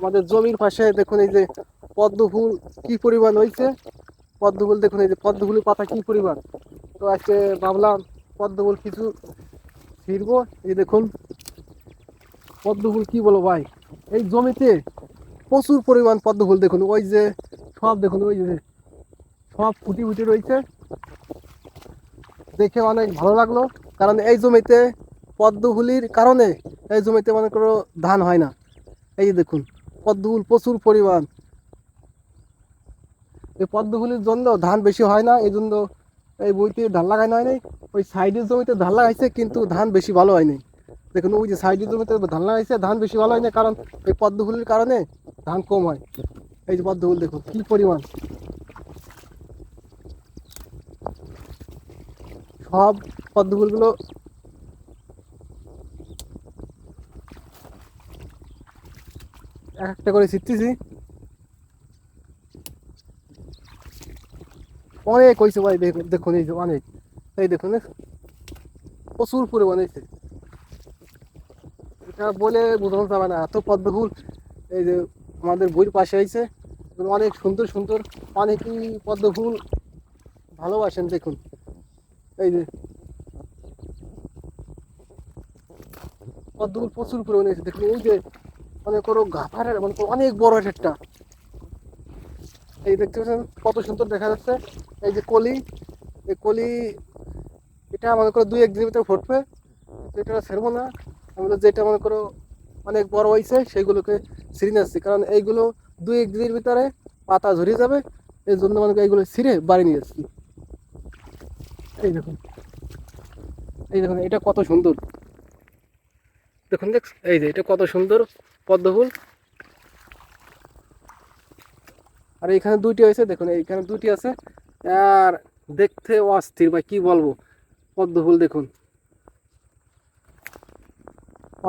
আমাদের জমির পাশে দেখুন এই যে পদ্ম ফুল কি পরিমাণ হয়েছে? পদ্ম ফুল দেখুন এই যে পদ্ম ফুলের পাতা কি পরিমাণ? তো আজকে ভাবলাম পদ্ম ফুল কিছু ছিড়বো। এই দেখুন পদ্ম ফুল কি বলো ভাই? এই জমিতে প্রচুর পরিমাণ পদ্ম ফুল দেখুন, ওই যে সব দেখুন, ওই যে সব ফুটি ফুটি রয়েছে। দেখে অনেক ভালো লাগল, কারণ এই জমিতে পদ্ম ফুলির কারণে এই জমিতে মনে করো ধান হয় না। এই যে দেখুন পদ্ম ফুল প্রচুর পরিমাণ। এই পদ্ম ফুলের জন্য ধান বেশি হয় না, এই জন্য এই বইতে ধান লাগানো হয় নাই ওই সাইডের জমিতে ধান লাগাইছে, কিন্তু ধান বেশি ভালো হয়নি। দেখুন, ওই যে সাইডের জমিতে ধান লাগাইছে, ধান বেশি ভালো হয় না কারণ এই পদ্ম ফুলের কারণে ধান কম হয়। এই যে পদ্ম ফুল দেখুন, কি পরিমাণ। সব পদ্ম এক একটা করে ছিটতেছি। অনেক হয়েছে ভাই, দেখুন এই অনেক। এই দেখুন প্রচুর পরিমাণে হয়েছে এটা বলে বোঝানো যাবে না, এত পদ্ম ফুল এই যে আমাদের বইয়ের পাশে হয়েছে অনেক সুন্দর সুন্দর, অনেকই পদ্ম ফুল ভালোবাসেন, দেখুন। এই যে পদ্ম ফুল প্রচুর পরিমাণে দেখুন ওই যে মানে কোনো গাফারের মানে অনেক বড় একটা এই দেখতে পাচ্ছেন কত সুন্দর দেখা যাচ্ছে। এই যে কলি, এই কলি, এটা মনে করো দুই এক দিনের ভিতরে ফুটবে। এটা ছেড়বো না আমি বললাম যেটা মনে করো অনেক বড় হয়েছে সেইগুলোকে ছিঁড়ে নিচ্ছি কারণ এইগুলো দুই এক দিনের ভিতরে পাতা ঝরিয়ে যাবে। এই জন্য মনে করো এইগুলো ছিঁড়ে বাড়ি নিয়ে যাচ্ছি এই দেখুন। এই দেখুন, এটা কত সুন্দর। দেখুন, দেখ, এই যে, এটা কত সুন্দর পদ্ম ফুল আর এখানে দুইটি হয়েছে, দেখুন, এইখানে দুটি আছে। আর দেখতে অস্থির, ভাই, কি বলব? পদ্ম ফুল দেখুন।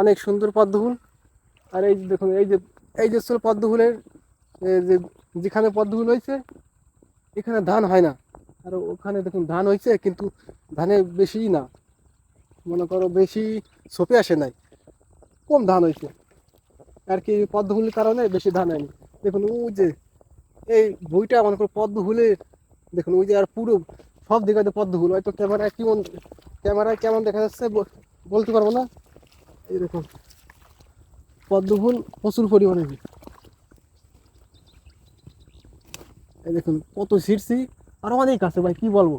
অনেক সুন্দর পদ্ম ফুল আর এই দেখুন, এই যে এই যে ছিল পদ্ম ফুলের যে, যেখানে পদ্ম ফুল হয়েছে, এখানে ধান হয় না। আর ওখানে, দেখুন, ধান হয়েছে, কিন্তু ধানে বেশি না। মনে করো, বেশি ছপে আসে নাই। কম ধান হয়েছে আর কি পদ্ম ফুলের কারণে বেশি ধান হয়নি। দেখুন ওই যে এই বইটা মনে করো পদ্ম ফুলে, দেখুন ওই যে আর পুরো সব দিকে পদ্ম ফুল। হয়তো ক্যামেরায় কেমন ক্যামেরায় কেমন দেখা যাচ্ছে বলতে পারব না। এই দেখুন, পদ্ম ফুল প্রচুর পরিমাণে এই দেখুন, কত ছিঁড়ছি। আরও অনেক আছে ভাই, কি বলব?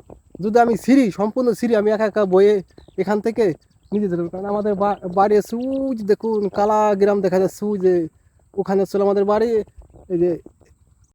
যদি আমি সিঁড়ি সম্পূর্ণ সিঁড়ি আমি একা একা বইয়ে এখান থেকে কারণ আমাদের বাড়ি সুজ দেখুন, কালা গ্রাম দেখা যায় সুজ ওখানে ছিল আমাদের বাড়ি, এই যে